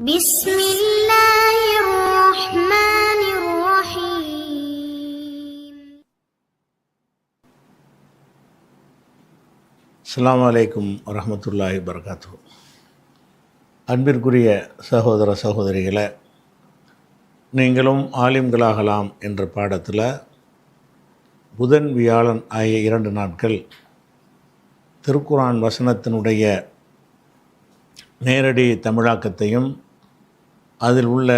بسم الله الرحمن الرحيم அஸ்ஸலாமு அலைக்கும் வரஹ்மத்துல்லாஹி வபரகாத்துஹு அன்பிற்குரிய சகோதர சகோதரிகளே நீங்களும் ஆலிம்களாகலாம் என்ற பாடத்தில் புதன் வியாழன் ஆகிய இரண்டு நாட்கள் திருக்குரான் வசனத்தினுடைய நேரடி தமிழாக்கத்தையும் அதில் உள்ள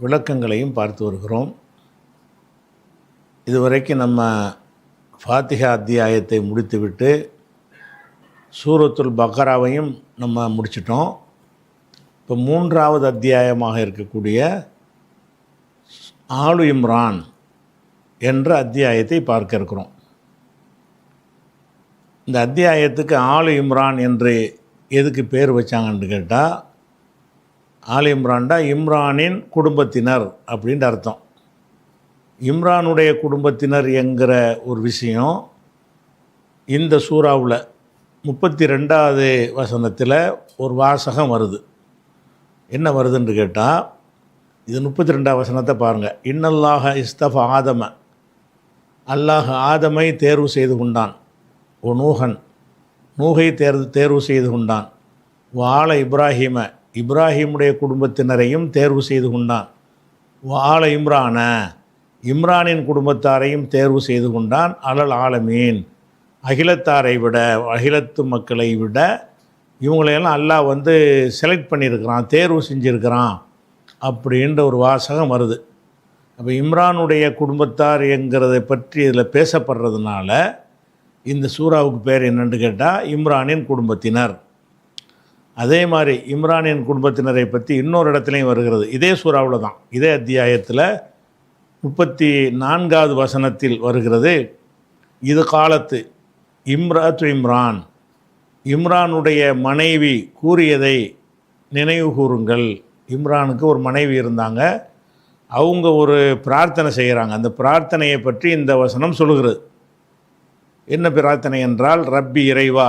விளக்கங்களையும் பார்த்து வருகிறோம். இதுவரைக்கும் நம்ம ஃபாத்திஹா அத்தியாயத்தை முடித்துவிட்டு சூரத்துல் பக்ராவையும் நம்ம முடிச்சிட்டோம். இப்போ மூன்றாவது அத்தியாயமாக இருக்கக்கூடிய ஆலு இம்ரான் என்ற அத்தியாயத்தை பார்க்க இருக்கிறோம். இந்த அத்தியாயத்துக்கு ஆலு இம்ரான் என்று எதுக்கு பேர் வச்சாங்கன்னு கேட்டால் ஆல் இம்ரான்டா இம்ரானின் குடும்பத்தினர் அப்படின்ற அர்த்தம். இம்ரானுடைய குடும்பத்தினர் என்கிற ஒரு விஷயம் இந்த சூறாவில் முப்பத்தி ரெண்டாவது வசனத்தில் ஒரு வாசகம் வருது. என்ன வருதுன்னு கேட்டால் இது முப்பத்தி ரெண்டாவது வசனத்தை பாருங்கள் இன்னல்லாக இஸ்தஃப் ஆதம. அல்லாஹ் ஆதமை தேர்வு செய்து கொண்டான். ஓ நூகன் நூகை தேர்வு தேர்வு செய்து கொண்டான். வாழ இப்ராஹிம. இப்ராஹிமுடைய குடும்பத்தினரையும் தேர்வு செய்து கொண்டான். ஆல இம்ரான இம்ரானின் குடும்பத்தாரையும் தேர்வு செய்து கொண்டான். அலல் ஆலமீன். அகிலத்தாரை விட அகிலத்து மக்களை விட இவங்களையெல்லாம் அல்லாஹ் வந்து செலக்ட் பண்ணியிருக்கிறான் தேர்வு செஞ்சுருக்கிறான் அப்படின்ற ஒரு வாசகம் வருது. அப்போ இம்ரானுடைய குடும்பத்தார் என்கிறத பற்றி இதில் பேசப்படுறதுனால இந்த சூறாவுக்கு பேர் என்னென்னு கேட்டால் இம்ரானின் குடும்பத்தினர். அதே மாதிரி இம்ரானின் குடும்பத்தினரை பற்றி இன்னொரு இடத்துலையும் வருகிறது. இதே சூறாவில் தான் இதே அத்தியாயத்தில் முப்பத்தி நான்காவது வசனத்தில் வருகிறது. இது காலத்து இம்ராத்து இம்ரான். இம்ரானுடைய மனைவி கூறியதை நினைவு கூறுங்கள். இம்ரானுக்கு ஒரு மனைவி இருந்தாங்க. அவங்க ஒரு பிரார்த்தனை செய்கிறாங்க அந்த பிரார்த்தனையை பற்றி இந்த வசனம் சொல்கிறது என்ன பிரார்த்தனை என்றால் ரப்பி இறைவா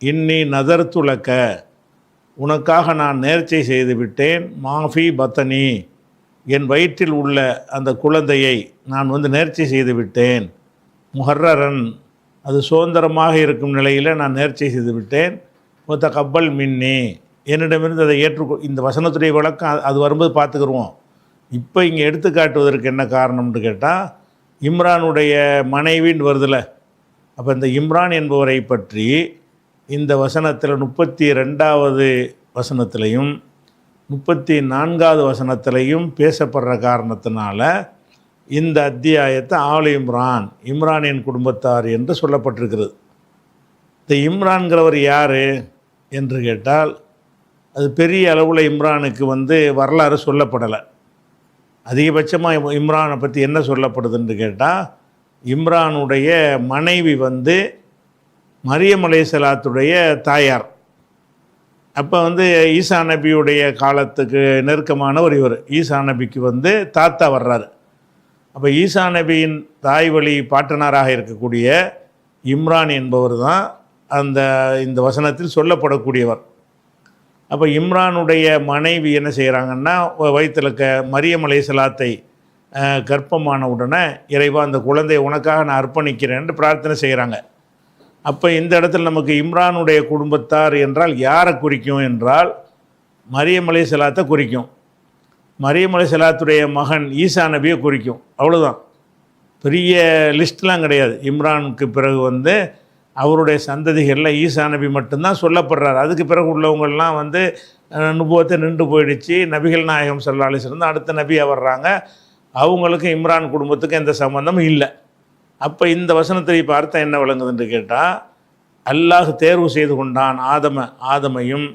இன்னி நதர்த்துலக்க உனக்காக நான் நேர்ச்சை செய்து விட்டேன் மாஃபி பத்தனி. என் வயிற்றில் உள்ள அந்த குழந்தையை நான் வந்து நேர்ச்சி செய்து விட்டேன் முஹர்ரன் அது சுதந்திரமாக இருக்கும் நிலையில் நான் நேர்ச்சை செய்து விட்டேன் மொத்த கப்பல் மின்னி. என்னிடமிருந்து அதை ஏற்றுக்கொ இந்த வசனத்துடைய விளக்கம் அது- அது வரும்போது பார்த்துக்குருவோம். இப்போ இங்கே எடுத்துக்காட்டுவதற்கு என்ன காரணம்னு கேட்டால் இம்ரானுடைய மனைவின்னு வருதில்ல அப்போ இந்த இம்ரான் என்பவரை பற்றி இந்த வசனத்தில் முப்பத்தி ரெண்டாவது வசனத்திலையும் முப்பத்தி நான்காவது வசனத்திலையும் பேசப்படுற காரணத்தினால இந்த அத்தியாயத்தை ஆள் இம்ரான் இம்ரானின் குடும்பத்தார் என்று சொல்லப்பட்டிருக்கிறது. இந்த இம்ரான்கிறவர் யார் என்று கேட்டால் அது பெரிய அளவில் இம்ரானுக்கு வந்து வரலாறு சொல்லப்படலை. அதிகபட்சமாக இம்ரானை பற்றி என்ன சொல்லப்படுதுன்னு கேட்டால் இம்ரானுடைய மனைவி வந்து மரியம் அலைசலாத்துடைய தாயார். அப்போ வந்து ஈசா நபியுடைய காலத்துக்கு நெருக்கமானவர் இவர். ஈசா நபிக்கு வந்து தாத்தா வர்றாரு. அப்போ ஈசா நபியின் தாய் வழி பாட்டனாராக இருக்கக்கூடிய இம்ரான் என்பவர் தான் அந்த இந்த வசனத்தில் சொல்லப்படக்கூடியவர். அப்போ இம்ரானுடைய மனைவி என்ன செய்கிறாங்கன்னா வயிற்றில் க மரியம் அலைஹிஸ்ஸலாத்தை கர்ப்பமான உடனே இறைவா அந்த குழந்தையை உனக்காக நான் அர்ப்பணிக்கிறேன்னு பிரார்த்தனை செய்கிறாங்க அப்போ இந்த இடத்துல நமக்கு இம்ரானுடைய குடும்பத்தார் என்றால் யாரை குறிக்கும் என்றால் மரியமலை செலாத்தை குறிக்கும். மரியமலை செலாத்துடைய மகன் ஈசா நபியை குறிக்கும். அவ்வளோதான் பெரிய லிஸ்ட்லாம் கிடையாது. இம்ரானுக்கு பிறகு வந்து அவருடைய சந்ததிகளில் ஈசா நபி மட்டும்தான் சொல்லப்படுறாரு. அதுக்கு பிறகு உள்ளவங்கள்லாம் வந்து அனுபவத்தை நின்று போயிடுச்சு. நபிகள் நாயகம் சல்லா அலிஸ்லேருந்து அடுத்த நபியாக வர்றாங்க. அவங்களுக்கு இம்ரான் குடும்பத்துக்கு எந்த சம்மந்தமும் இல்லை. அப்போ இந்த வசனத்தை பார்த்தா என்ன என்ன விளங்குதுன்னு கேட்டால் அல்லாஹ் தேர்வு செய்து கொண்டான் ஆதம ஆதமையும்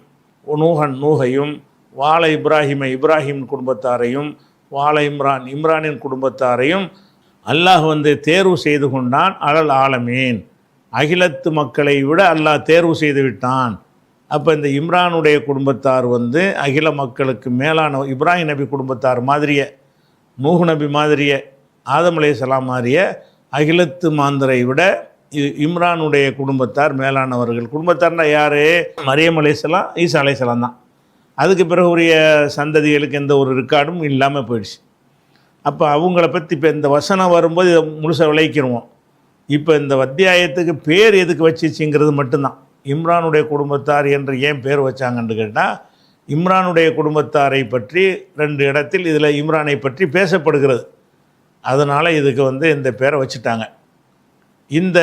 நூகன் நூகையும் வாழ இப்ராஹிமை இப்ராஹிம் குடும்பத்தாரையும் வாழ இம்ரான் இம்ரானின் குடும்பத்தாரையும் அல்லாஹ் வந்து தேர்வு செய்து கொண்டான் அழல் ஆலமீன். அகிலத்து மக்களை விட அல்லாஹ் தேர்வு செய்து விட்டான். அப்போ இந்த இம்ரானுடைய குடும்பத்தார் வந்து அகில மக்களுக்கு மேலான இப்ராஹிம் நபி குடும்பத்தார் மாதிரியே நூஹு நபி மாதிரியே ஆதம் அலைஹிஸ்ஸலாம் மாதிரியே அகிலத்து மாந்தரை விட இ- இம்ரானுடைய குடும்பத்தார் மேலானவர்கள். குடும்பத்தார்னா யார்? மரியம் அலைஹிஸ்ஸலாம் ஈசா அலைஹிஸ்ஸலாம் தான். அதுக்கு பிறகு உரிய சந்ததிகளுக்கு எந்த ஒரு ரெக்கார்டும் இல்லாமல் போயிடுச்சு. அப்போ அவங்கள பற்றி இப்போ இந்த வசனம் வரும்போது இதை முழுசாக விளைக்கிறோம் இப்போ இந்த அத்தியாயத்துக்கு பேர் எதுக்கு வச்சிச்சுங்கிறது மட்டும்தான். இம்ரானுடைய குடும்பத்தார் என்று ஏன் பேர் வச்சாங்கன்னு கேட்டால் இம்ரானுடைய குடும்பத்தாரை பற்றி ரெண்டு இடத்தில் இதில் இம்ரானை பற்றி பேசப்படுகிறது. அதனால் இதுக்கு வந்து இந்த பேரை வச்சுட்டாங்க. இந்த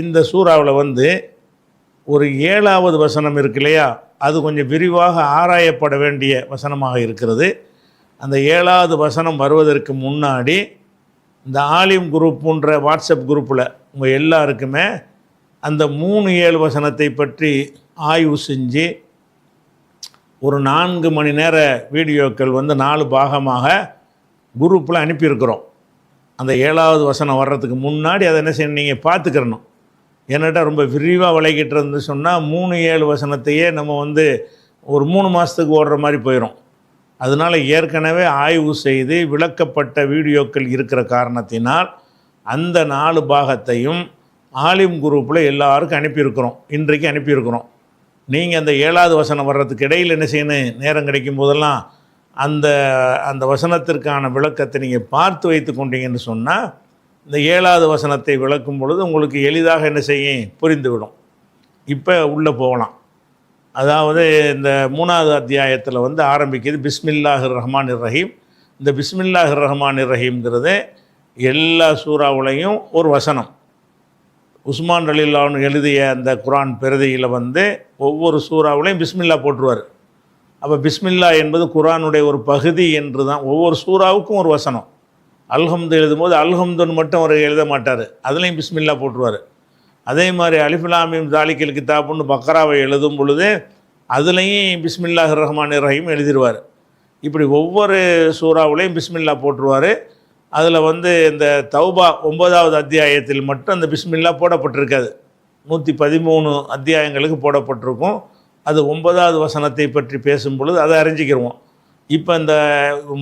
இந்த சூறாவில் வந்து ஒரு ஏழாவது வசனம் இருக்கு இல்லையா? அது கொஞ்சம் விரிவாக ஆராயப்பட வேண்டிய வசனமாக இருக்கிறது. அந்த ஏழாவது வசனம் வருவதற்கு முன்னாடி இந்த ஆலிம் குரூப்புன்ற வாட்ஸ்அப் குரூப்பில் உங்கள் எல்லாருக்குமே அந்த மூணு ஏழு வசனத்தை பற்றி ஆய்வு செஞ்சு ஒரு நான்கு மணி நேர வீடியோக்கள் வந்து நாலு பாகமாக குரூப்பில் அனுப்பியிருக்கிறோம். அந்த ஏழாவது வசனம் வர்றதுக்கு முன்னாடி அதை என்ன செய்யணும்? நீங்கள் பார்த்துக்கிறணும். என்னட்டா ரொம்ப விரிவாக விளைக்கிட்டு இருந்து சொன்னால் மூணு ஏழு வசனத்தையே நம்ம வந்து ஒரு மூணு மாதத்துக்கு ஓடுற மாதிரி போயிடும் அதனால் ஏற்கனவே ஆய்வு செய்து விளக்கப்பட்ட வீடியோக்கள் இருக்கிற காரணத்தினால் அந்த நாலு பாகத்தையும் ஆலிம் குரூப்பில் எல்லாருக்கும் அனுப்பியிருக்கிறோம். இன்றைக்கு அனுப்பியிருக்கிறோம். நீங்கள் அந்த ஏழாவது வசனம் வர்றதுக்கு இடையில் என்ன செய்யணும்? நேரம் கிடைக்கும் போதெல்லாம் அந்த அந்த வசனத்திற்கான விளக்கத்தை நீங்கள் பார்த்து வைத்து கொண்டீங்கன்னு சொன்னால் இந்த ஏழாவது வசனத்தை விளக்கும் பொழுது உங்களுக்கு எளிதாக என்ன செய்யும்? புரிந்துவிடும். இப்போ உள்ளே போகலாம். அதாவது இந்த மூணாவது அத்தியாயத்தில் வந்து ஆரம்பிக்குது பிஸ்மில்லாஹிர் ரஹ்மான் ரஹீம். இந்த பிஸ்மில்லாஹிர் ரஹ்மான் ரஹீம்ங்கிறது எல்லா சூறாவுலையும் ஒரு வசனம். உஸ்மான் ரலில்லான்னு எழுதிய அந்த குரான் பிரதியில் வந்து ஒவ்வொரு சூறாவுலையும் பிஸ்மில்லா போட்டுருவார். அப்போ பிஸ்மில்லா என்பது குரானுடைய ஒரு பகுதி என்று தான் ஒவ்வொரு சூறாவுக்கும் ஒரு வசனம். அல்ஹம்து எழுதும்போது அல்ஹம்துன்னு மட்டும் அவர் எழுத மாட்டார். அதுலேயும் பிஸ்மில்லா போட்டுருவார். அதே மாதிரி அலிஃபுலாமிம் தாலிக்கல் கிதாப்புன்னு பக்ராவை எழுதும் பொழுது அதுலேயும் பிஸ்மில்லாஹ் ரஹ்மான் ரஹீம் எழுதிடுவார் இப்படி ஒவ்வொரு சூறாவுலையும் பிஸ்மில்லா போட்டுருவார். அதில் வந்து இந்த தௌபா ஒன்பதாவது அத்தியாயத்தில் மட்டும் அந்த பிஸ்மில்லா போடப்பட்டிருக்காது. நூற்றி பதிமூணு அத்தியாயங்களுக்கு போடப்பட்டிருக்கும். அது ஒன்பதாவது வசனத்தை பற்றி பேசும் பொழுது அதை அறிஞ்சிக்கிருவோம் இப்போ இந்த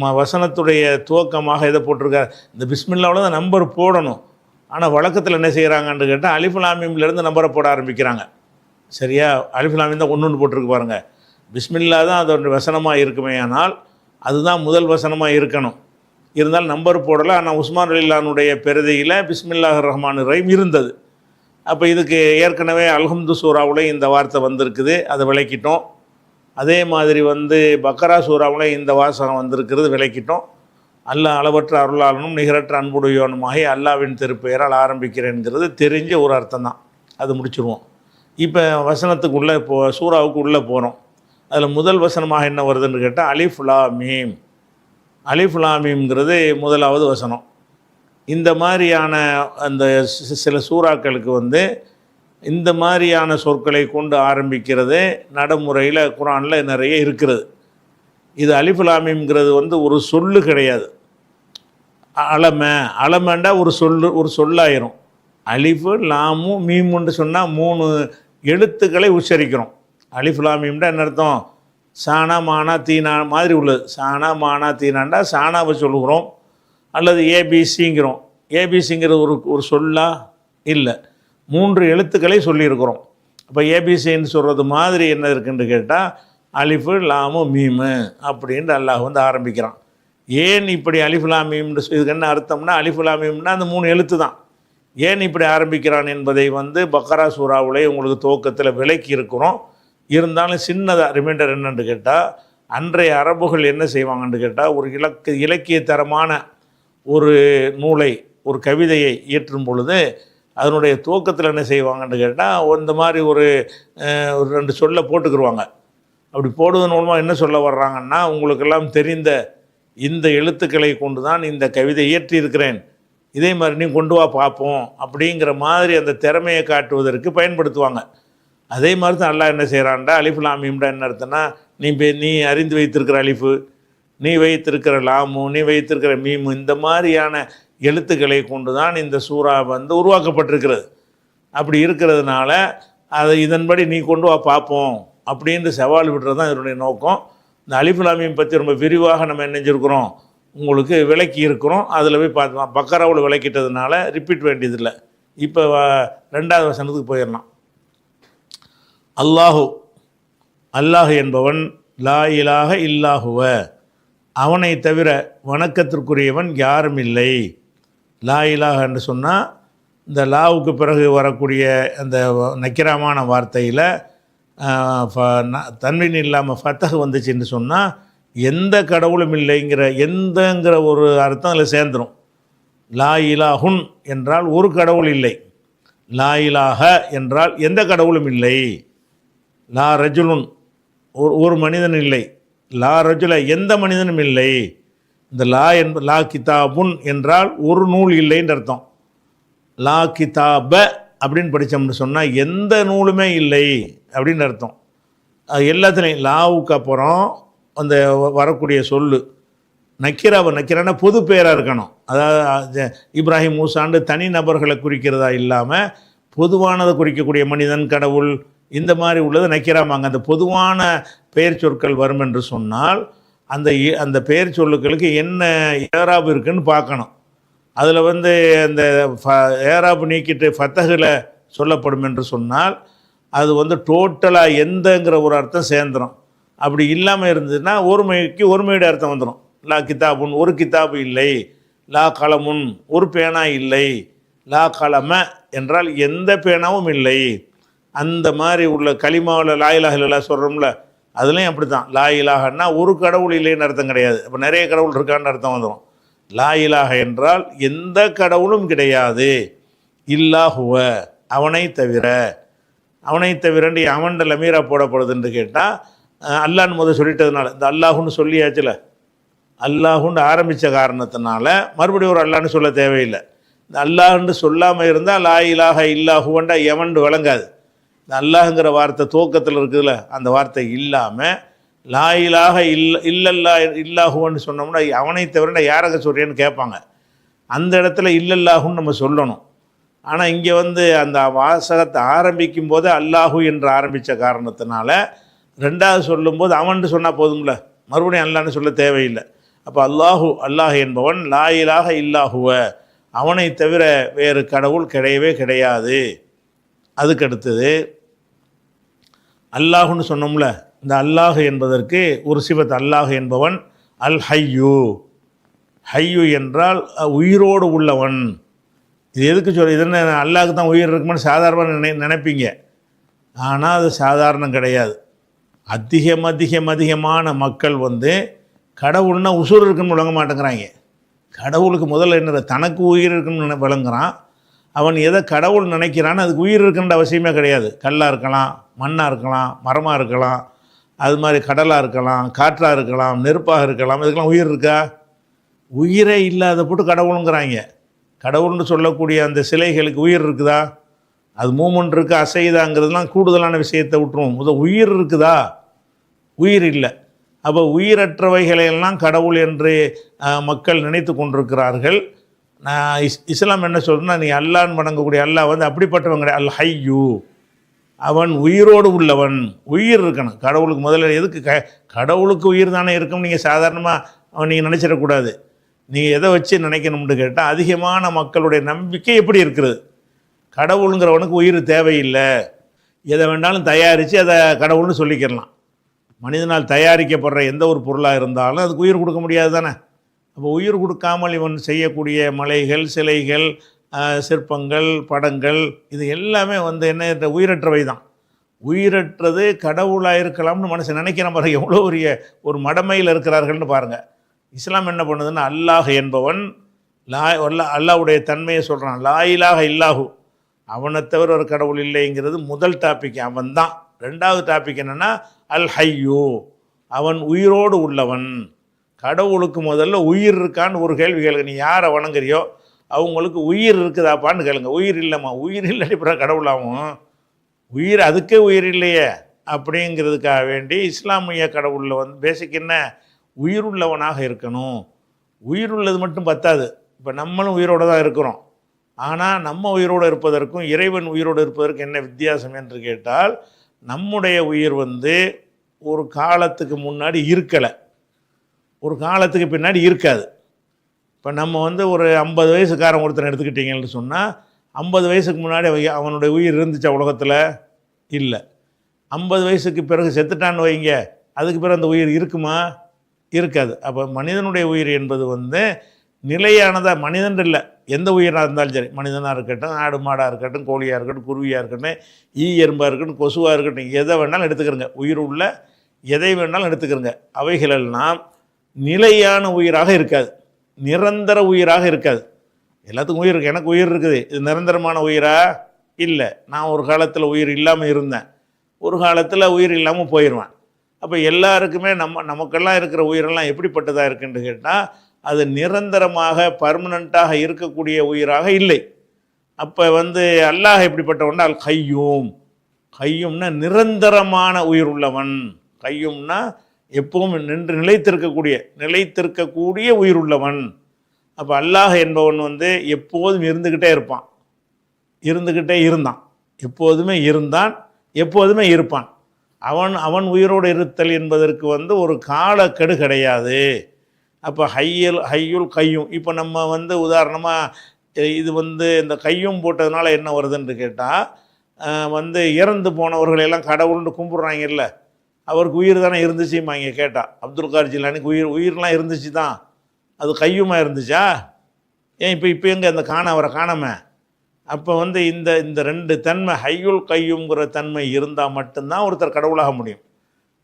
ம- வசனத்துடைய துவக்கமாக இதை போட்டிருக்காரு. இந்த பிஸ்மில்லாவில் தான் நம்பர் போடணும். ஆனால் வழக்கத்தில் என்ன செய்கிறாங்கன்னு கேட்டால் அலிஃபுலாமிம்லேருந்து நம்பரை போட ஆரம்பிக்கிறாங்க. சரியா? அலிஃபுலாமின் தான் ஒன்று ஒன்று போட்டிருக்கு பாருங்கள் பிஸ்மில்லா தான் அதோட வசனமாக இருக்குமே ஆனால் அதுதான் முதல் வசனமாக இருக்கணும். இருந்தாலும் நம்பர் போடலை. ஆனால் உஸ்மான் அலிலானுடைய பெருதியில் பிஸ்மில்லாஹ் ரஹ்மான் ரஹீம் இருந்தது. அப்போ இதுக்கு ஏற்கனவே அல்ஹம்து சூறாவுல இந்த வார்த்தை வந்திருக்குது அதை விளக்கிட்டோம். அதே மாதிரி வந்து பக்கரா சூறாவுல இந்த வாசகம் வந்திருக்கிறது விளக்கிட்டோம். அல்லாஹ் அளவற்ற அருளாளனும் நிகரற்ற அன்புடையவனுமாகி அல்லாவின் திருப்பெயரால் ஆரம்பிக்கிறேங்கிறது தெரிஞ்ச ஒரு அர்த்தம் தான் அது முடிச்சிருவோம். இப்போ வசனத்துக்குள்ளே இப்போ சூறாவுக்கு உள்ளே போகிறோம் அதில் முதல் வசனமாக என்ன வருதுன்னு கேட்டால் அலிஃபுலா மீம் அலிஃபுலா மீம்ங்கிறது முதலாவது வசனம். இந்த மாதிரியான அந்த சில சூறாக்களுக்கு வந்து இந்த மாதிரியான சொற்களை கொண்டு ஆரம்பிக்கிறது நடைமுறையில் குரானில் நிறைய இருக்கிறது. இது அலிஃபுலாமிங்கிறது வந்து ஒரு சொல்லு கிடையாது. அலமை அலமண்டா ஒரு சொல்லு ஒரு சொல்லாயிரும். அலிஃபு லாமு மீமுன்னு சொன்னால் மூணு எழுத்துக்களை உச்சரிக்கிறோம். அலிஃபுலாமீம்டா என்ன அர்த்தம்? சானா மானா தீனா மாதிரி உள்ளது. சானா மானா தீனாண்டா சானாவை சொல்லுகிறோம். அல்லது ஏபிசிங்கிறோம் ஏபிசிங்கிறது ஒரு ஒரு சொல்லா? இல்லை. மூன்று எழுத்துக்களை சொல்லியிருக்கிறோம். அப்போ ஏபிசின்னு சொல்கிறது மாதிரி என்ன இருக்குன்னு கேட்டால் அலிஃபு லாமு மீமு அப்படின்ட்டு அல்லாஹ் வந்து ஆரம்பிக்கிறான். ஏன் இப்படி அலிஃப் மீம்னு இதுக்கு என்ன அர்த்தம்னா அலிஃப் மீம்னா அந்த மூணு எழுத்து தான். ஏன் இப்படி ஆரம்பிக்கிறான் என்பதை வந்து பக்கரா சூறாவிலே உங்களுக்கு துவக்கத்தில் விலக்கி இருக்கிறோம். இருந்தாலும் சின்னதாக ரிமைண்டர் என்னன்னு கேட்டால் அன்றைய அரபுகள் என்ன செய்வாங்கன்னு கேட்டால் ஒரு இலக்கு இலக்கிய தரமான ஒரு நூலை ஒரு கவிதையை இயற்றும் பொழுது அதனுடைய துவக்கத்தில் என்ன செய்வாங்கன்னு கேட்டால் இந்த மாதிரி ஒரு ஒரு ரெண்டு சொல்ல போட்டுக்கிருவாங்க. அப்படி போடுவதன் மூலமாக என்ன சொல்ல வர்றாங்கன்னா உங்களுக்கெல்லாம் தெரிந்த இந்த எழுத்துக்களை கொண்டு தான் இந்த கவிதை இயற்றியிருக்கிறேன். இதே மாதிரி நீ கொண்டு வா பார்ப்போம் அப்படிங்கிற மாதிரி அந்த திறமையை காட்டுவதற்கு பயன்படுத்துவாங்க. அதே மாதிரி தான் நல்லா என்ன செய்கிறான்டா அலிஃப் லாமீம்டா என்ன அர்த்தம்னா நீ நீ அறிந்து வைத்திருக்கிற அலிஃபு நீ வைத்திருக்கிற லாமு நீ வைத்திருக்கிற மீமு இந்த மாதிரியான எழுத்துக்களை கொண்டு தான் இந்த சூறா வந்து உருவாக்கப்பட்டிருக்கிறது. அப்படி இருக்கிறதுனால அதை இதன்படி நீ கொண்டு வா பார்ப்போம் அப்படின்னு சவால் விடுறது தான் இதனுடைய நோக்கம். இந்த அலிஃபுலாமியம் பற்றி ரொம்ப விரிவாக நம்ம நினைஞ்சிருக்கிறோம் உங்களுக்கு விளக்கி இருக்கிறோம். அதில் போய் பார்த்துக்கலாம். பக்கராவில் விளக்கிட்டதுனால ரிப்பீட் வேண்டியதில்லை இப்போ ரெண்டாவது வசனத்துக்கு போயிடலாம். அல்லாஹு அல்லாஹு என்பவன் லா இலாக இல்லாஹுவ அவனை தவிர வணக்கத்திற்குரியவன் யாரும் இல்லை. லா இலாக என்று சொன்னால் இந்த லாவுக்கு பிறகு வரக்கூடிய அந்த நக்கிரமான வார்த்தையில் தன்மையின் இல்லாமல் ஃபத்தகு வந்துச்சுன்னு சொன்னால் எந்த கடவுளும் இல்லைங்கிற எந்தங்கிற ஒரு அர்த்தம் அதில் சேர்ந்துடும் லா இலாஹுன் என்றால் ஒரு கடவுள் இல்லை. லா என்றால் எந்த கடவுளும் இல்லை. லா ரஜுலுன் ஒரு ஒரு மனிதன் இல்லை. லா ரஜுல எந்த மனிதனும் இல்லை. இந்த லா என்ப லா கிதாபுன் என்றால் ஒரு நூல் இல்லைன்னு அர்த்தம். லா கிதாப அப்படின்னு படித்தோம்னு சொன்னால் எந்த நூலுமே இல்லை அப்படின்னு அர்த்தம். அது எல்லாத்துலேயும் லாவுக்கு அப்புறம் அந்த வரக்கூடிய சொல் நக்கிராவை நக்கிரானா பொது பேராக இருக்கணும். அதாவது இப்ராஹிம் மூசாண்டு தனி நபர்களை குறிக்கிறதா இல்லாமல் பொதுவானதை குறிக்கக்கூடிய மனிதன் கடவுள் இந்த மாதிரி உள்ளதை நக்கிராமாங்க அந்த பொதுவான பெயர் சொற்கள் வரும் என்று சொன்னால் அந்த இ- அந்த பெயர் சொல்லுக்களுக்கு என்ன ஏராபு இருக்குன்னு பார்க்கணும். அதில் வந்து அந்த ஃப ஏராபு நீக்கிட்டு ஃபத்தகில் சொல்லப்படும் என்று சொன்னால் அது வந்து டோட்டலாக எந்தங்கிற ஒரு அர்த்தம் சேர்ந்துடும் அப்படி இல்லாமல் இருந்ததுன்னா ஒருமைக்கு ஒருமையுடைய அர்த்தம் வந்துடும் லா கிதாபுன் ஒரு கிதாபு இல்லை. லா கலமுன் ஒரு பேனா இல்லை. லா கலம என்றால் எந்த பேனாவும் இல்லை. அந்த மாதிரி உள்ள களிமாவில் லாயிலாக இலாஹ சொல்கிறோம்ல அதுலேயும் அப்படி தான் லாயிலாகன்னா ஒரு கடவுள் இல்லைன்னு அர்த்தம் கிடையாது. இப்போ நிறைய கடவுள் இருக்கான்னு அர்த்தம் வந்துடும் லாயிலாக என்றால் எந்த கடவுளும் கிடையாது. இல்லாஹுவ அவனை தவிர. அவனை தவிரண்டு அவன்ட லமீரா போடப்படுதுன்னு கேட்டால் அல்லான்னு முதல் சொல்லிட்டதுனால இந்த அல்லாஹுன்னு சொல்லியாச்சுல. அல்லாஹுன்னு ஆரம்பித்த காரணத்தினால மறுபடியும் ஒரு அல்லான்னு சொல்ல தேவையில்லை. இந்த அல்லாஹுன்னு சொல்லாமல் இருந்தால் லா இலாஹ இல்லாஹுவண்டா எவன்டு விளங்காது. இந்த அல்லாஹுங்கிற வார்த்தை துவக்கத்தில் இருக்குதுல்ல அந்த வார்த்தை இல்லாமல் லா இல் இல்லல்லா இல்லாஹுவன்னு சொன்னோம்னா அவனை தவிர யாரக சொல்கிறேன்னு கேட்பாங்க. அந்த இடத்துல இல்லல்லாஹுன்னு நம்ம சொல்லணும். ஆனால் இங்கே வந்து அந்த வாசகத்தை ஆரம்பிக்கும் போது அல்லாஹு என்று ஆரம்பித்த காரணத்தினால ரெண்டாவது சொல்லும்போது அவன்ட்டு சொன்னால் போதும்ல மறுபடியும் அல்லான்னு சொல்ல தேவையில்லை. அப்போ அல்லாஹு அல்லாஹ் என்பவன் லாயிலாக இல்லாகுவ இல்லாஹுவ அவனை தவிர வேறு கடவுள் கிடையவே கிடையாது. அதுக்கு அடுத்தது அல்லாஹுன்னு சொன்னோம்ல இந்த அல்லாஹ் என்பதற்கு ஒரு சிவத் அல்லாஹ் என்பவன் அல் ஹையூ. ஹையு என்றால் உயிரோடு உள்ளவன். இது எதுக்கு சொல்ல இது என்ன அல்லாஹ்க்கு தான் உயிர் இருக்குமான்னு சாதாரணமாக நினை நினைப்பீங்க. ஆனால் அது சாதாரணம் கிடையாது. அதிகம் அதிகம் அதிகமான மக்கள் வந்து கடவுள்னா உசுர் இருக்குன்னு விளங்க மாட்டேங்கிறாங்க. கடவுளுக்கு முதல்ல என்ன தனக்கு உயிர் இருக்குன்னு விளங்குறான். அவன் எதை கடவுள் நினைக்கிறான்னு அதுக்கு உயிர் இருக்குன்ற அவசியமே கிடையாது. கல்லாக இருக்கலாம் மண்ணாக இருக்கலாம் மரமாக இருக்கலாம் அது மாதிரி கடலாக இருக்கலாம் காற்றாக இருக்கலாம் நெருப்பாக இருக்கலாம் இதுக்கெல்லாம் உயிர் இருக்கா? உயிரே இல்லாத போட்டு கடவுளுங்கிறாங்க. கடவுள்னு சொல்லக்கூடிய அந்த சிலைகளுக்கு உயிர் இருக்குதா? அது மூமெண்ட் இருக்குது அசையுதாங்கிறதுலாம் கூடுதலான விஷயத்தை விட்டுருவோம் முதல் உயிர் இருக்குதா? உயிர் இல்லை. அப்போ உயிரற்றவைகளையெல்லாம் கடவுள் என்று மக்கள் நினைத்து கொண்டிருக்கிறார்கள். நான் இஸ் இஸ்லாம் என்ன சொல்கிறேன்னா நீ அல்லான்னு வணங்கக்கூடிய அல்லாஹ் வந்து அப்படிப்பட்டவன் கிடையாது. அல் ஹையூ. அவன் உயிரோடு உள்ளவன். உயிர் இருக்கணும். கடவுளுக்கு முதல்ல எதுக்கு க கடவுளுக்கு உயிர் தானே இருக்கும். நீங்கள் சாதாரணமாக அவன் நீங்கள் நினச்சிடக்கூடாது. நீங்கள் எதை வச்சு நினைக்கணும்னு கேட்டால் அதிகமான மக்களுடைய நம்பிக்கை எப்படி இருக்கிறது? கடவுளுங்கிறவனுக்கு உயிர் தேவையில்லை. எதை வேணாலும் தயாரித்து அதை கடவுள்னு சொல்லிக்கிறலாம். மனிதனால் தயாரிக்கப்படுற எந்த ஒரு பொருளாக இருந்தாலும் அதுக்கு உயிர் கொடுக்க முடியாது தானே? அப்போ உயிர் கொடுக்காமல் இவன் செய்யக்கூடிய மலைகள் சிலைகள் சிற்பங்கள் படங்கள் இது எல்லாமே வந்து என்ன இந்த உயிரற்றவை தான். உயிரற்றது கடவுளாக இருக்கலாம்னு மனுஷன் நினைக்கிற பாருங்க எவ்வளோ பெரிய ஒரு மடமையில் இருக்கிறார்கள்னு பாருங்கள் இஸ்லாம் என்ன பண்ணுதுன்னா அல்லாஹ் என்பவன் லா அல்லா அல்லாஹ்வுடைய தன்மையை சொல்கிறான் லாயிலாக இல்லாஹு. அவனை தவிர ஒரு கடவுள் இல்லைங்கிறது முதல் டாபிக் அவன் தான். ரெண்டாவது டாபிக் என்னென்னா அல் ஹையூ அவன் உயிரோடு உள்ளவன். கடவுளுக்கு முதல்ல உயிர் இருக்கான்னு ஒரு கேள்வி கேளுங்க. நீ யாரை வணங்குறியோ அவங்களுக்கு உயிர் இருக்குதாப்பான்னு கேளுங்க. உயிர் இல்லைம்மா. உயிர் இல்லை அப்புறம் கடவுளாகவும் உயிர் அதுக்கே உயிர் இல்லையே அப்படிங்கிறதுக்காக வேண்டி இஸ்லாமிய கடவுளில் வந்து பேசிக் என்ன? உயிருள்ளவனாக இருக்கணும். உயிருள்ளது மட்டும் பத்தாது. இப்போ நம்மளும் உயிரோடு தான் இருக்கிறோம். ஆனால் நம்ம உயிரோடு இருப்பதற்கும் இறைவன் உயிரோடு இருப்பதற்கும் என்ன வித்தியாசம் என்று கேட்டால் நம்முடைய உயிர் வந்து ஒரு காலத்துக்கு முன்னாடி இருக்கலை. ஒரு காலத்துக்கு பின்னாடி இருக்காது. இப்போ நம்ம வந்து ஒரு ஐம்பது வயசுக்காரன் ஒருத்தனை எடுத்துக்கிட்டீங்கன்னு சொன்னால் ஐம்பது வயசுக்கு முன்னாடி அவனுடைய உயிர் இருந்துச்சா உலகத்தில்? இல்லை. ஐம்பது வயசுக்கு பிறகு செத்துட்டான்னு வைங்க அதுக்கு பிறகு அந்த உயிர் இருக்குமா? இருக்காது. அப்போ மனிதனுடைய உயிர் என்பது வந்து நிலையானதாக மனிதன் இல்லை. எந்த உயிராக இருந்தாலும் சரி மனிதனாக இருக்கட்டும் ஆடு மாடாக இருக்கட்டும் கோழியாக இருக்கட்டும் குருவியாக இருக்கட்டும் ஈ எறும்பாக இருக்கட்டும் கொசுவாக இருக்கட்டும் எதை வேணாலும் எடுத்துக்கிறங்க. உயிர் உள்ள எதை வேணாலும் எடுத்துக்கிறங்க. அவைகளெல்லாம் நிலையான உயிராக இருக்காது. நிரந்தர உயிராக இருக்காது. எல்லாத்துக்கும் உயிர் இருக்கு. எனக்கு உயிர் இருக்குது. இது நிரந்தரமான உயிரா? இல்லை. நான் ஒரு காலத்தில் உயிர் இல்லாமல் இருந்தேன். ஒரு காலத்தில் உயிர் இல்லாமல் போயிடுவேன் அப்போ எல்லாருக்குமே நம்ம நமக்கெல்லாம் இருக்கிற உயிரெல்லாம் எப்படிப்பட்டதாக இருக்குன்னு கேட்டால் அது நிரந்தரமாக பர்மனண்ட்டாக இருக்கக்கூடிய உயிராக இல்லை. அப்போ வந்து அல்லாஹ் எப்படிப்பட்டவன் அல் கையும் கையும்னா நிரந்தரமான உயிர் உள்ளவன். கையும்னா எப்பவும் நின்று நிலைத்திருக்கக்கூடிய நிலைத்திருக்கக்கூடிய உயிர் உள்ளவன் அப்போ அல்லாஹ் என்பவன் வந்து எப்போதும் இருந்துக்கிட்டே இருப்பான். இருந்துக்கிட்டே இருந்தான். எப்போதுமே இருந்தான் எப்போதுமே இருப்பான். அவன் அவன் உயிரோடு இருத்தல் என்பதற்கு வந்து ஒரு காலக்கெடு கிடையாது. அப்போ ஹையல் ஹையுல் கையும் இப்போ நம்ம வந்து உதாரணமாக இது வந்து இந்த கையும் போட்டதுனால என்ன வருதுன்னு கேட்டால் வந்து இறந்து போனவர்களை எல்லாம் கடவுள்னு கும்பிட்றாங்கல்ல அவருக்கு உயிர் தானே இருந்துச்சுமா இங்கே கேட்டால் அப்துல் கார் ஜிலானிக்கு உயிர் உயிர்லாம் இருந்துச்சு தான் அது கையுமா இருந்துச்சா? ஏன் இப்போ இப்போ எங்கே அந்த காண அவரை காணாம? அப்போ வந்து இந்த இந்த ரெண்டு தன்மை ஹையுள் கையுங்கிற தன்மை இருந்தால் மட்டும்தான் ஒருத்தர் கடவுளாக முடியும்.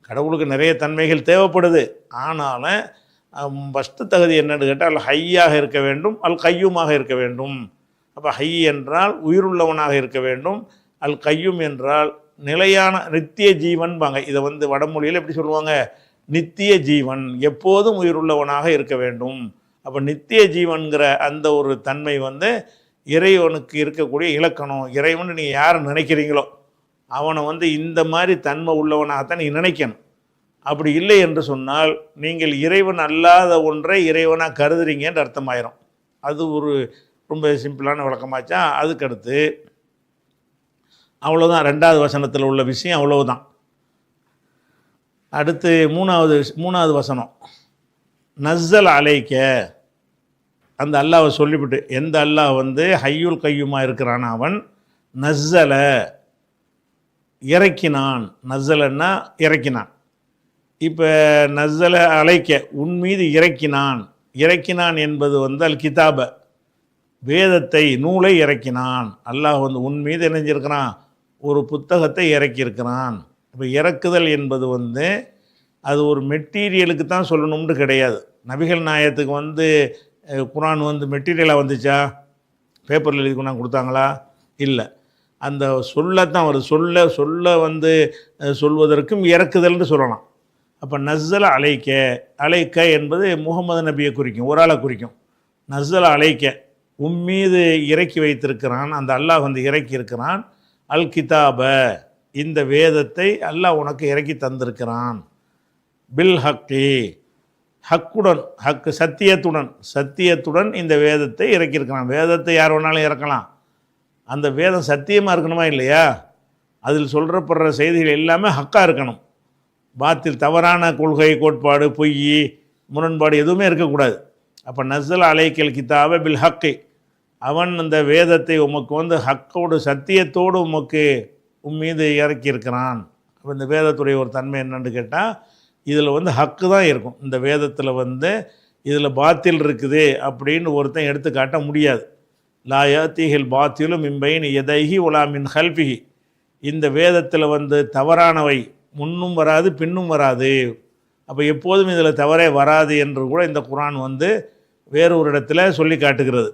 கடவுளுக்கு நிறைய தன்மைகள் தேவைப்படுது. ஆனாலும் ஃபஸ்ட்டு தகுதி என்னன்னு கேட்டால் அல் ஹையாக இருக்க வேண்டும் அல் கையுமாக இருக்க வேண்டும். அப்போ ஹை என்றால் உயிருள்ளவனாக இருக்க வேண்டும். அல் கையும் என்றால் நிலையான நித்திய ஜீவன்பாங்க இதை வந்து வடமொழியில் எப்படி சொல்லுவாங்க? நித்திய ஜீவன். எப்போதும் உயிருள்ளவனாக இருக்க வேண்டும். அப்போ நித்திய ஜீவன்கிற அந்த ஒரு தன்மை வந்து இறைவனுக்கு இருக்கக்கூடிய இலக்கணம். இறைவன் நீங்கள் யாரை நினைக்கிறீங்களோ அவனை வந்து இந்த மாதிரி தன்மை உள்ளவனாகத்தான் நீ நினைக்கணும். அப்படி இல்லை என்று சொன்னால் நீங்கள் இறைவன் அல்லாத ஒன்றை இறைவனாக கருதுறீங்கன்ற அர்த்தமாயிரும். அது ஒரு ரொம்ப சிம்பிளான விளக்கமாச்சா அதுக்கடுத்து அவ்வளோதான் ரெண்டாவது வசனத்தில் உள்ள விஷயம் அவ்வளவுதான். அடுத்து மூணாவது மூணாவது வசனம். நஸ்ஸல் அலைக்க அந்த அல்லாவை சொல்லிவிட்டு எந்த அல்லாஹ் வந்து ஹையுல் கையுமா இருக்கிறான் அவன் நஸ்ஸல இறக்கினான். நஸ்ஸலன்னா இறக்கினான். இப்போ நஸ்ஸல அலைக்க உன் மீது இறக்கினான். இறக்கினான் என்பது வந்து அல் கிதாப. வேதத்தை நூலை இறக்கினான். அல்லாஹ் வந்து உன் மீது இணைஞ்சிருக்கிறான். ஒரு புத்தகத்தை இறக்கியிருக்கிறான். இப்போ இறக்குதல் என்பது வந்து அது ஒரு மெட்டீரியலுக்கு தான் சொல்லணும்னு கிடையாது. நபிகள் நாயத்துக்கு வந்து குரான் வந்து மெட்டீரியலாக வந்துச்சா? பேப்பரில் எழுதி கொண்டாந்து கொடுத்தாங்களா? இல்லை. அந்த சொல்லத்தான் ஒரு சொல்ல சொல்ல வந்து சொல்வதற்கும் இறக்குதல்னு சொல்லலாம். அப்போ நஸ்ஸல அலைக்க அலைக்க என்பது முகமது நபியை குறிக்கும் ஒரு ஆளை குறிக்கும். நஸ்ஸல அலைக்க உம்மீது இறக்கி வைத்திருக்கிறான் அந்த அல்லாஹ் வந்து இறக்கி இருக்கிறான் அல் கிதாப இந்த வேதத்தை அல்லாஹ் உனக்கு இறக்கி தந்திருக்கிறான். பில் ஹக்கி ஹக்குடன் ஹக்கு சத்தியத்துடன் சத்தியத்துடன் இந்த வேதத்தை இறக்கியிருக்கிறான். வேதத்தை யார் வேணாலும் இறக்கலாம். அந்த வேதம் சத்தியமாக இருக்கணுமா இல்லையா? அதில் சொல்கிறப்படுற செய்திகள் எல்லாமே ஹக்காக இருக்கணும். பாத்தில் தவறான கொள்கை கோட்பாடு பொய் முரண்பாடு எதுவுமே இருக்கக்கூடாது. அப்போ நஸ்ஸல் அலைக்கல் கிதாப பில் ஹக்கை. அவன் அந்த வேதத்தை உமக்கு வந்து ஹக்கோடு சத்தியத்தோடு உமக்கு உன் மீது இறக்கியிருக்கிறான். அப்போ இந்த வேதத்துடைய ஒரு தன்மை என்னன்னு கேட்டால் இதில் வந்து ஹக்கு தான் இருக்கும். இந்த வேதத்தில் வந்து இதில் பாத்தில் இருக்குது அப்படின்னு ஒருத்தன் எடுத்து காட்ட முடியாது. லாயாத்திகள் பாத்திலும் இம்பையின் எதைஹி உலா மின் ஹல்பிகி இந்த வேதத்தில் வந்து தவறானவை முன்னும் வராது பின்னும் வராது. அப்போ எப்போதும் இதில் தவறே வராது என்று கூட இந்த குரான் வந்து வேறு ஒரு இடத்துல சொல்லி காட்டுகிறது.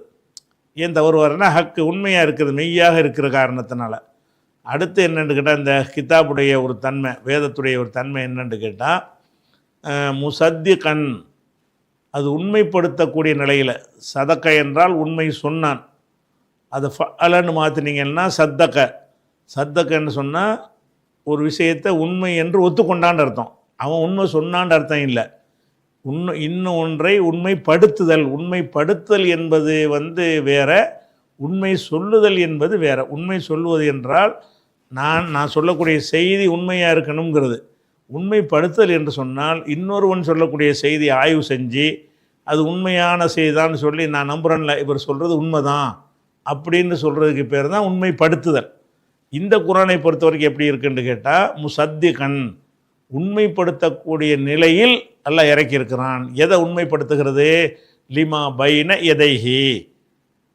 ஏன் தவறு வரனா ஹக்கு உண்மையாக இருக்குது மெய்யாக இருக்கிற காரணத்தினால. அடுத்து என்னென்னு கேட்டால் இந்த கித்தாபுடைய ஒரு தன்மை வேதத்துடைய ஒரு தன்மை என்னென்னு கேட்டால் முசத்தி கண் அது உண்மைப்படுத்தக்கூடிய நிலையில் சதக்க என்றால் உண்மை சொன்னான். அதை ஃபலன்னு மாற்றினீங்கன்னா சத்தக்க சத்தக்கன்னு சொன்னால் ஒரு விஷயத்தை உண்மை என்று ஒத்துக்கொண்டான்னு அர்த்தம். அவன் உண்மை சொன்னான்னு அர்த்தம் இல்லை. உண்மை இன்னும் ஒன்றை உண்மைப்படுத்துதல். உண்மைப்படுத்துதல் என்பது வந்து வேற உண்மை சொல்லுதல் என்பது வேற. உண்மை சொல்லுவது என்றால் நான் நான் சொல்லக்கூடிய செய்தி உண்மையாக இருக்கணுங்கிறது. உண்மைப்படுத்துதல் என்று சொன்னால் இன்னொருவன் சொல்லக்கூடிய செய்தி ஆய்வு செஞ்சு அது உண்மையான செய்திதான்னு சொல்லி நான் நம்புகிறேன்ல இவர் சொல்கிறது உண்மைதான் அப்படின்னு சொல்கிறதுக்கு பேர் தான் உண்மைப்படுத்துதல். இந்த குரானை பொறுத்த வரைக்கும் எப்படி இருக்குன்னு கேட்டால் முசத்திகன். உண்மைப்படுத்தக்கூடிய நிலையில் அல்லாஹ் இறக்கியிருக்கிறான். எதை உண்மைப்படுத்துகிறது? லிமா பைன எதைஹி.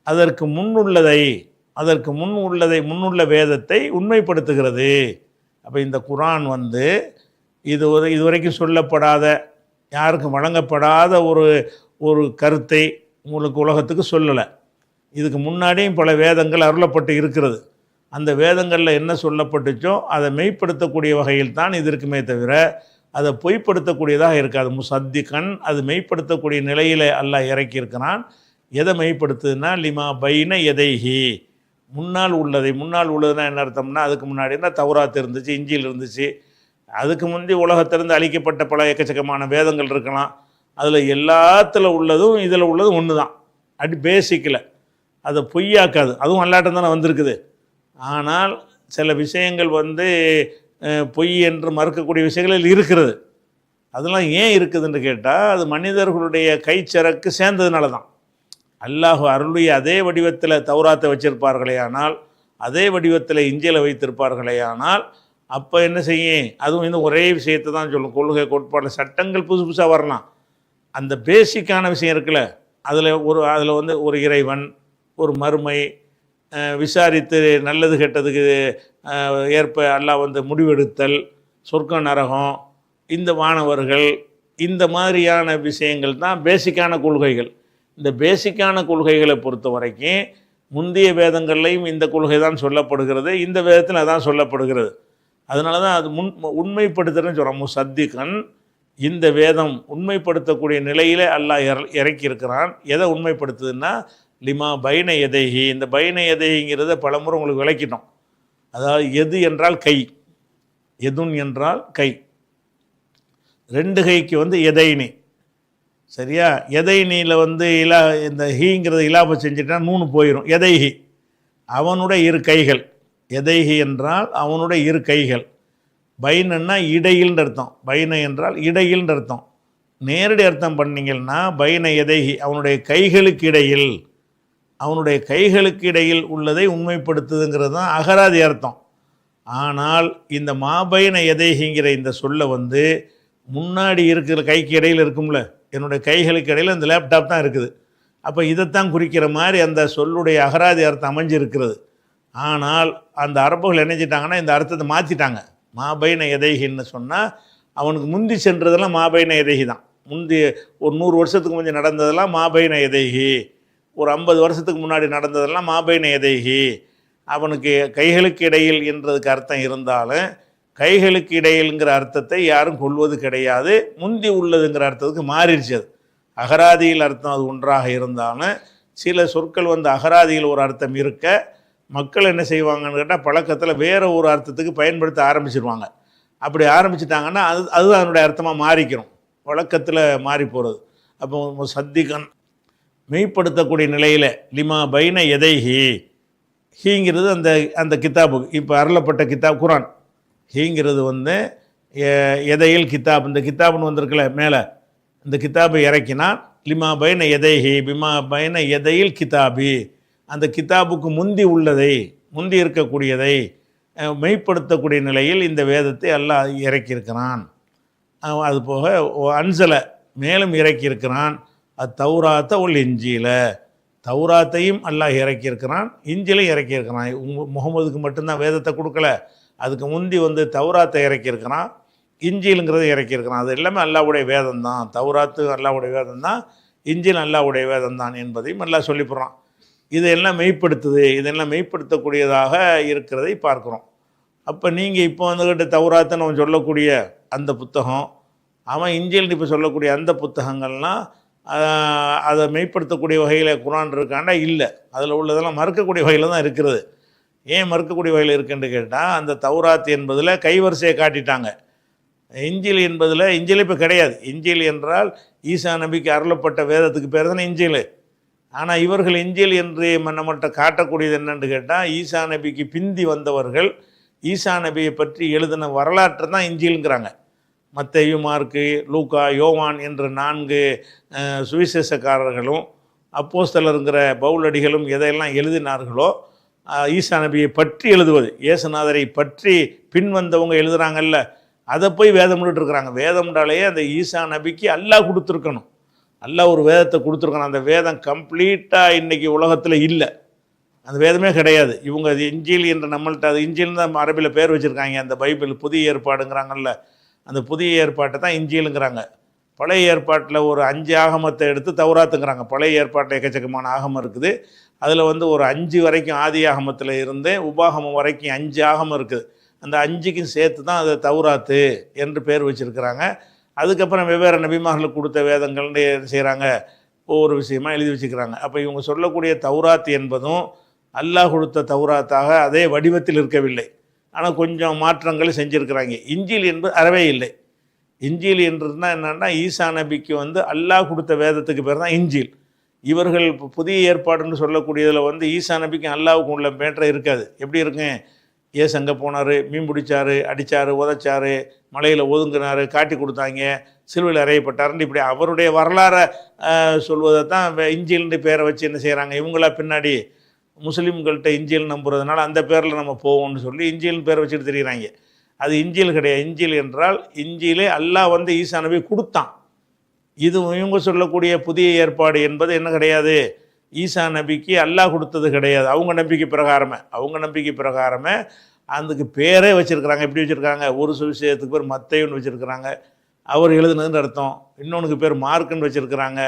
அதற்கு முன்னுள்ளதை அதற்கு முன் உள்ளதை முன்னுள்ள வேதத்தை உண்மைப்படுத்துகிறது. அப்போ இந்த குரான் வந்து இது ஒரு இதுவரைக்கும் சொல்லப்படாத யாருக்கும் வழங்கப்படாத ஒரு ஒரு கருத்தை உங்களுக்கு உலகத்துக்கு சொல்லலை. இதுக்கு முன்னாடியும் பல வேதங்கள் அருளப்பட்டு இருக்கிறது. அந்த வேதங்களில் என்ன சொல்லப்பட்டுச்சோ அதை மெய்ப்படுத்தக்கூடிய வகையில் தான் இது இருக்குமே தவிர அதை பொய்ப்படுத்தக்கூடியதாக இருக்காது. முசத்திகன் அது மெய்ப்படுத்தக்கூடிய நிலையில் அல்லாஹ் இறக்கியிருக்கிறான். எதை மெய்ப்படுத்துதுன்னா லிமா பைன எதைஹி முன்னால் உள்ளதை முன்னால் உள்ளதுன்னா என்ன அர்த்தம்னா அதுக்கு முன்னாடி என்ன தௌராத் இருந்துச்சு இஞ்சியில் இருந்துச்சு. அதுக்கு முந்தி உலகத்திலிருந்து அழிக்கப்பட்ட பல எக்கச்சக்கமான வேதங்கள் இருக்கலாம். அதில் எல்லாத்தில் உள்ளதும் இதில் உள்ளதும் ஒன்று தான் அடி பேசிக்கில் அதை பொய்யாக்காது. அதுவும் அல்லாட்டம் தானே வந்திருக்குது. ஆனால் சில விஷயங்கள் வந்து பொய் என்று மறுக்கக்கூடிய விஷயங்களில் இருக்கிறது. அதெல்லாம் ஏன் இருக்குதுன்னு கேட்டால் அது மனிதர்களுடைய கைச்சரக்கு சேர்ந்ததுனால தான். அல்லாஹ் அருளுடைய அதே வடிவத்தில் தௌராத்தை வச்சிருப்பார்களே ஆனால் அதே வடிவத்தில் இஞ்சியில் வைத்திருப்பார்களே ஆனால் அப்போ என்ன செய்யும்? அதுவும் இந்த ஒரே விஷயத்தை தான் சொல்லும். கொள்கை கோட்பாடு சட்டங்கள் புதுசு புதுசாக வரலாம். அந்த பேசிக்கான விஷயம் இருக்குல்ல அதில் ஒரு அதில் வந்து ஒரு இறைவன் ஒரு மறுமை விசாரித்து நல்லது கெட்டதுக்கு ஏற்ப எல்லாம் வந்து முடிவெடுத்தல் சொர்க்கம் நரகம் இந்த மாணவர்கள் இந்த மாதிரியான விஷயங்கள் தான் பேசிக்கான கொள்கைகள். இந்த பேசிக்கான கொள்கைகளை பொறுத்த வரைக்கும் முந்தைய வேதங்கள்லையும் இந்த கொள்கை தான் சொல்லப்படுகிறது இந்த வேதத்தில் அதான் சொல்லப்படுகிறது. அதனால தான் அது முன் உண்மைப்படுத்துறேன்னு சொல்கிறோம் முசத்திகன் இந்த வேதம் உண்மைப்படுத்தக்கூடிய நிலையிலே அல்லாஹ் இற இறக்கியிருக்கிறான். எதை உண்மைப்படுத்துதுன்னா லிமா பைன எதைஹி இந்த பைன எதைங்கிறத பலமுறை உங்களுக்கு விளக்கிட்டோம். அதாவது எது என்றால் கை. எதுன் என்றால் கை. ரெண்டு கைக்கு வந்து எதைனி சரியா? எதைனியில் வந்து இலா இந்த ஹீங்கிறத இலாபம் செஞ்சுட்டா நூணு போயிடும் எதைஹி அவனுடைய இரு கைகள். எதைஹி என்றால் அவனுடைய இரு கைகள். பைனன்னா இடையில்ன்ற அர்த்தம். பைன என்றால் இடையில்ன்ற அர்த்தம். நேரடி அர்த்தம் பண்ணீங்கன்னா பைன எதைஹி அவனுடைய கைகளுக்கு இடையில். அவனுடைய கைகளுக்கு இடையில் உள்ளதை உண்மைப்படுத்துதுங்கிறது தான் அகராதி அர்த்தம். ஆனால் இந்த மாபைன எதைகிங்கிற இந்த சொல்லை வந்து முன்னாடி இருக்கிற கைக்கு இடையில் இருக்கும்ல என்னுடைய கைகளுக்கு இடையில் இந்த லேப்டாப் தான் இருக்குது. அப்போ இதைத்தான் குறிக்கிற மாதிரி அந்த சொல்லுடைய அகராதி அர்த்தம் அமைஞ்சிருக்கிறது. ஆனால் அந்த அரபுகள் என்ன செஞ்சிட்டாங்கன்னா இந்த அர்த்தத்தை மாற்றிட்டாங்க மாபைன எதைகின்னு சொன்னால் அவனுக்கு முந்தி சென்றதெல்லாம் மாபைன எதைகி தான். முந்தி ஒரு நூறு வருஷத்துக்கு முந்தி நடந்ததெல்லாம் மாபைன எதைகி ஒரு ஐம்பது வருஷத்துக்கு முன்னாடி நடந்ததெல்லாம் மாபைன எதைகி அவனுக்கு கைகளுக்கு இடையில் என்றதுக்கு அர்த்தம் இருந்தாலும் கைகளுக்கு இடையில்ங்கிற அர்த்தத்தை யாரும் கொள்வது கிடையாது. முந்தி உள்ளதுங்கிற அர்த்தத்துக்கு மாறிடுச்சு அது. அகராதியில் அர்த்தம் அது ஒன்றாக இருந்தாலும் சில சொற்கள் வந்து அகராதியில் ஒரு அர்த்தம் இருக்க மக்கள் என்ன செய்வாங்கன்னு கேட்டால் பழக்கத்தில் வேறு ஒரு அர்த்தத்துக்கு பயன்படுத்த ஆரம்பிச்சிருவாங்க. அப்படி ஆரம்பிச்சிட்டாங்கன்னா அது அதுதான் அதனுடைய அர்த்தமாக மாறிக்கிறோம். வழக்கத்தில் மாறி போகிறது அப்போ சத்திகன் மெய்ப்படுத்தக்கூடிய நிலையில் லிமா பைன எதைஹி ஹீங்கிறது அந்த அந்த கித்தாபு இப்போ அருளப்பட்ட கித்தாப் குரான். ஹீங்கிறது வந்து எ- எதையில் கித்தாப் இந்த கித்தாப்னு வந்திருக்குல்ல மேலே. இந்த கித்தாபை இறக்கினா லிமா பைன எதைஹி பிமா பைன எதையில் கிதாபி. அந்த கித்தாபுக்கு முந்தி உள்ளதை முந்தி இருக்கக்கூடியதை மெய்ப்படுத்தக்கூடிய நிலையில் இந்த வேதத்தை அல்லாஹ் இறக்கியிருக்கிறான். அதுபோக அது போக மேலும் இறக்கியிருக்கிறான். அது தௌராத்த உள் இஞ்சியில் தௌராத்தையும் அல்லாஹ் இறக்கியிருக்கிறான் இஞ்சிலையும் இறக்கியிருக்கிறான். முகமதுக்கு மட்டும்தான் வேதத்தை கொடுக்கல. அதுக்கு முந்தி வந்து தௌராத்தை இறக்கியிருக்கிறான் இஞ்சிலுங்கிறத இறக்கியிருக்கிறான். அது எல்லாமே அல்லாவுடைய வேதம் தான் தௌராத்து அல்லாவுடைய வேதம் தான் இஞ்சில் அல்லாவுடைய வேதம் தான் என்பதையும் அல்லாஹ் சொல்லிப்படுறான். இதெல்லாம் மெய்ப்படுத்துது இதெல்லாம் மெய்ப்படுத்தக்கூடியதாக இருக்கிறதை பார்க்குறோம். அப்போ நீங்கள் இப்போ வந்துக்கிட்ட தௌராத்துன்னு அவன் சொல்லக்கூடிய அந்த புத்தகம் அவன் இஞ்சில் இப்போ சொல்லக்கூடிய அந்த புத்தகங்கள்லாம் அதை மெய்ப்படுத்தக்கூடிய வகையில் குரான் இருக்காண்டா இல்லை. அதில் உள்ளதெல்லாம் மறுக்கக்கூடிய வகையில் தான் இருக்கிறது ஏன் மறுக்கக்கூடிய வகையில் இருக்குன்னு கேட்டால் அந்த தௌராத் என்பதில் கைவரிசையை காட்டிட்டாங்க. இஞ்சில் என்பதில் இஞ்சில் இப்போ கிடையாது. இஞ்சில் என்றால் ஈசா நபிக்கு அருளப்பட்ட வேதத்துக்கு பேர் தானே இஞ்சில். ஆனால் இவர்கள் இஞ்சில் என்று ம- காட்டக்கூடியது என்னென்னு கேட்டால் ஈசா நபிக்கு பிந்தி வந்தவர்கள் ஈசா நபியை பற்றி எழுதின வரலாற்று தான் இஞ்சிலுங்கிறாங்க. மத்தேயு மார்க்கு லூக்கா யோவான் என்ற நான்கு சுவிசேஷக்காரர்களும் சுவிசேஷக்காரர்களும் அப்போஸ்தலருங்கிற பவுலடிகளும் எதையெல்லாம் எழுதினார்களோ ஈசா நபியை பற்றி எழுதுவது இயேசுநாதரை பற்றி பின் வந்தவங்க எழுதுறாங்கல்ல அதை போய் வேதம்னுட்டு இருக்கிறாங்க வேதம்னாலேயே அந்த ஈசா நபிக்கு அல்லாஹ் கொடுத்துருக்கணும். அல்லாஹ் ஒரு வேதத்தை கொடுத்துருக்கணும். அந்த வேதம் கம்ப்ளீட்டாக இன்றைக்கி உலகத்தில் இல்லை. அந்த வேதமே கிடையாது. இவங்க அது இஞ்சில் என்ற நம்மள்கிட்ட அது இஞ்சில் தான் அரபியில் பேர் வச்சுருக்காங்க. அந்த பைபிள் புதிய ஏற்பாடுங்கிறாங்கல்ல அந்த புதிய ஏற்பாட்டை தான் இஞ்சியலுங்கிறாங்க. பழைய ஏற்பாட்டில் ஒரு அஞ்சு ஆகமத்தை எடுத்து தௌராத்துங்கிறாங்க. பழைய ஏற்பாட்டில் எக்கச்சக்கமான ஆகமம் இருக்குது. அதில் வந்து ஒரு அஞ்சு வரைக்கும் ஆதி ஆகமத்தில் இருந்து உபாகமம் வரைக்கும் அஞ்சு ஆகமம் இருக்குது. அந்த அஞ்சுக்கும் சேர்த்து தான் அதை தௌராத்து என்று பேர் வச்சுருக்கிறாங்க. அதுக்கப்புறம் வெவ்வேறு நபிமார்களுக்கு கொடுத்த வேதங்கள்னு செய்கிறாங்க ஒவ்வொரு விஷயமா எழுதி வச்சுக்கிறாங்க. அப்போ இவங்க சொல்லக்கூடிய தௌராத் என்பதும் அல்லாஹ் கொடுத்த தௌராத்தாக அதே வடிவத்தில் இருக்கவில்லை. ஆனால் கொஞ்சம் மாற்றங்கள் செஞ்சுருக்கிறாங்க. இஞ்சில் என்பது அறவே இல்லை. இஞ்சில் என்றுனா என்னென்னா ஈசா நபிக்கு வந்து அல்லாஹ் கொடுத்த வேதத்துக்கு பேர் தான் இஞ்சில். இவர்கள் இப்போ புதிய ஏற்பாடுன்னு சொல்லக்கூடியதில் வந்து ஈசா நபிக்கு அல்லாவுக்கு உள்ள மேற்றம் இருக்காது. எப்படி இருக்குங்க ஏசு அங்கே போனார் மீன் பிடிச்சாரு அடித்தார் உதைச்சாரு மலையில் ஒதுங்கினார் காட்டி கொடுத்தாங்க சிலுவையில் அறையப்பட்டாருன்னு இப்படி அவருடைய வரலாறை சொல்வதை தான் இஞ்சில்னு பேரை வச்சு என்ன செய்கிறாங்க இவங்களா பின்னாடி முஸ்லீம்கள்கிட்ட இஞ்சியல் நம்புறதுனால அந்த பேரில் நம்ம போவோம்னு சொல்லி இஞ்சியல் பேரை வச்சுட்டு தெரிகிறாங்க அது இஞ்சியல் கிடையாது. இஞ்சியல் என்றால் இஞ்சியிலே அல்லாஹ் வந்து ஈசா நபி கொடுத்தான். இது இவங்க சொல்லக்கூடிய புதிய ஏற்பாடு என்பது என்ன கிடையாது? ஈசா நபிக்கு அல்லாஹ் கொடுத்தது கிடையாது. அவங்க நம்பிக்கை பிரகாரமே. அவங்க நம்பிக்கை பிரகாரமே அதுக்கு பேரே வச்சுருக்கிறாங்க. எப்படி வச்சுருக்காங்க ஒரு சுவிசேஷத்துக்கு பேர் மத்தையன்னு வச்சுருக்கிறாங்க. அவர் எழுதுனதுன்னு அர்த்தம். இன்னொன்றுக்கு பேர் மார்க்குன்னு வச்சுருக்கிறாங்க.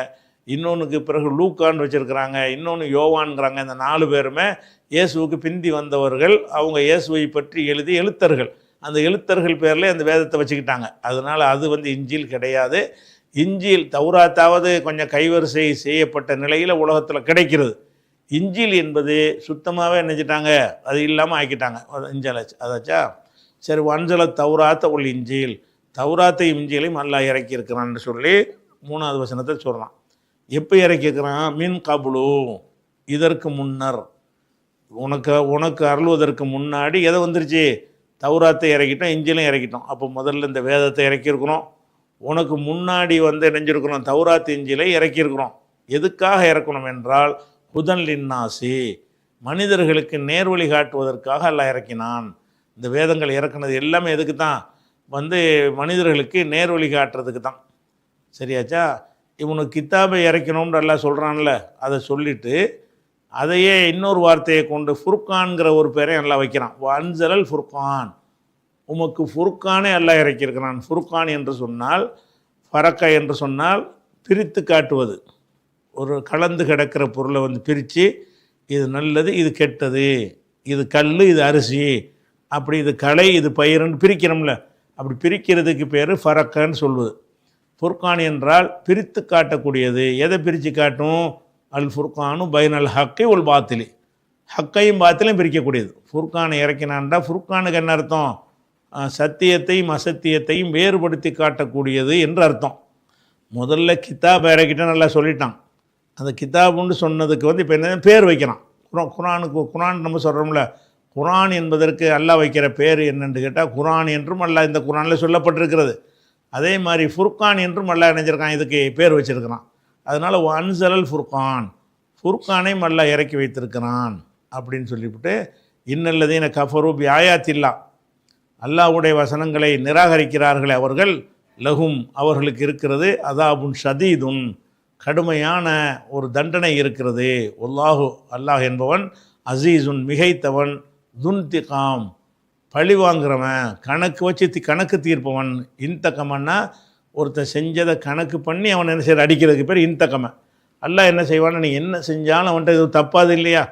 இன்னொன்றுக்கு பிறகு லூக்கான்னு வச்சுருக்கிறாங்க இன்னொன்று யோவான்ங்கிறாங்க. இந்த நாலு பேருமே இயேசுவுக்கு பிந்தி வந்தவர்கள் அவங்க இயேசுவை பற்றி எழுதி எழுத்தர்கள். அந்த எழுத்தர்கள் பேரில் அந்த வேதத்தை வச்சுக்கிட்டாங்க. அதனால் அது வந்து இஞ்சில் கிடையாது. இஞ்சில் தௌராத்தாவது கொஞ்சம் கைவரிசை செய்யப்பட்ட நிலையில் உலகத்தில் கிடைக்கிறது. இஞ்சில் என்பது சுத்தமாகவே நினைச்சிட்டாங்க. அது இல்லாமல் ஆக்கிட்டாங்க. இஞ்சலாச்சு அதாச்சா? சரி வஞ்சல தௌராத்த உள் இஞ்சில். தௌராத்தையும் இஞ்சிலையும் நல்லா இறக்கியிருக்கிறான்னு சொல்லி மூணாவது வசனத்தை சொல்கிறான் எப்போ இறக்கிக்கிறான் மின் கபுலு. இதற்கு முன்னர். உனக்கு உனக்கு அருள்வதற்கு முன்னாடி எதை வந்துருச்சு? தௌராத்தை இறக்கிட்டோம் இஞ்சிலும் இறக்கிட்டோம். அப்போ முதல்ல இந்த வேதத்தை இறக்கியிருக்கிறோம். உனக்கு முன்னாடி வந்து இணைஞ்சிருக்கிறோம் தௌராத் இஞ்சிலை இறக்கியிருக்கிறோம். எதுக்காக இறக்கணும் என்றால் புதன் லின்னாசி மனிதர்களுக்கு நேர்வழி காட்டுவதற்காக எல்லாம் இறக்கினான். இந்த வேதங்கள் இறக்குனது எல்லாமே எதுக்கு தான் வந்து மனிதர்களுக்கு நேர்வழி காட்டுறதுக்கு தான் சரியாச்சா? இவனுக்கு கித்தாபை இறக்கணும்னு எல்லாம் சொல்கிறான்ல அதை சொல்லிவிட்டு அதையே இன்னொரு வார்த்தையை கொண்டு ஃபுர்கான்கிற ஒரு பேரை எல்லாம் வைக்கிறான். அன்சலல் ஃபுர்கான். உமக்கு ஃபுர்கானே எல்லாம் இறக்கியிருக்கிறான் ஃபுர்கான் என்று சொன்னால் ஃபரக்கா என்று சொன்னால் பிரித்து காட்டுவது. ஒரு கலந்து கிடக்கிற பொருளை வந்து பிரித்து இது நல்லது இது கெட்டது இது கல் இது அரிசி அப்படி இது களை இது பயிருன்னு பிரிக்கிறோம்ல அப்படி பிரிக்கிறதுக்கு பேர் ஃபரக்கன்னு சொல்வது. ஃபுர்கான் என்றால் பிரித்து காட்டக்கூடியது. எதை பிரித்து காட்டும்? அல் ஃபுர்கானும் பைன் அல் ஹக்கை உல் பாத்திலி. ஹக்கையும் பாத்திலையும் பிரிக்கக்கூடியது. ஃபுர்கானை இறக்கினான்டா ஃபுர்கானுக்கு என்ன அர்த்தம்? சத்தியத்தையும் அசத்தியத்தையும் வேறுபடுத்தி காட்டக்கூடியது என்று அர்த்தம். முதல்ல கித்தாப் இறக்கிட்ட நல்லா சொல்லிட்டான். அந்த கிதாபுன்னு சொன்னதுக்கு வந்து இப்போ என்ன பேர் வைக்கிறான். குரான் குரானுக்கு குரான் நம்ம சொல்கிறோம்ல குரான் என்பதற்கு அல்லாஹ் வைக்கிற பேர் என்னென்னு கேட்டால் குரான் என்றும் அல்லாஹ் இந்த குரானில் சொல்லப்பட்டிருக்கிறது. அதே மாதிரி ஃபுர்கான் என்றும் அல்லாஹ் இணைஞ்சிருக்கான். இதுக்கு பேர் வச்சிருக்கிறான். அதனால் அன்சலல் ஃபுர்கான். ஃபுர்கானை மல்லா இறக்கி வைத்திருக்கிறான் அப்படின்னு சொல்லிவிட்டு இன்னல்லதீன கஃபரு பி ஆயாத்தில்லா. அல்லாஹ்வுடைய வசனங்களை நிராகரிக்கிறார்களே அவர்கள். லகும் அவர்களுக்கு இருக்கிறது. அதாபுன் ஷதீதுன். கடுமையான ஒரு தண்டனை இருக்கிறது. ஒல்லாஹு அல்லாஹ் என்பவன் அசீசுன் மிகைத்தவன் துன்திகாம். பழி வாங்குறவன் கணக்கு வச்சு கணக்கு தீர்ப்பவன் இன்தக்கமன்னா ஒருத்தன் செஞ்சதை கணக்கு பண்ணி அவன் என்ன செய்ய அடிக்கிறதுக்கு பேர் இன்தக்கமன் அல்லாஹ் என்ன செய்வான்னு நீ என்ன செஞ்சாலும் அவன்கிட்ட இது தப்பாது இல்லையா?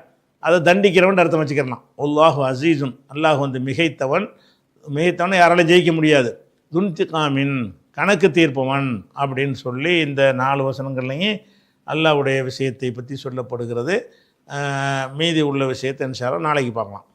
அதை தண்டிக்கிறவன் அர்த்தம் வச்சுக்கிறான் ஒல்லாஹு அசீசுன் அல்லாஹ் வந்து மிகைத்தவன். மிகைத்தவனை யாராலும் ஜெயிக்க முடியாது. துன்திகாமின். கணக்கு தீர்ப்பவன் அப்படின்னு சொல்லி இந்த நாலு வசனங்கள்லையும் அல்லாஹ்வுடைய விஷயத்தை பற்றி சொல்லப்படுகிறது. மீதி உள்ள விஷயத்தை இன்ஷா அல்லாஹ் நாளைக்கு பார்க்கலாம்.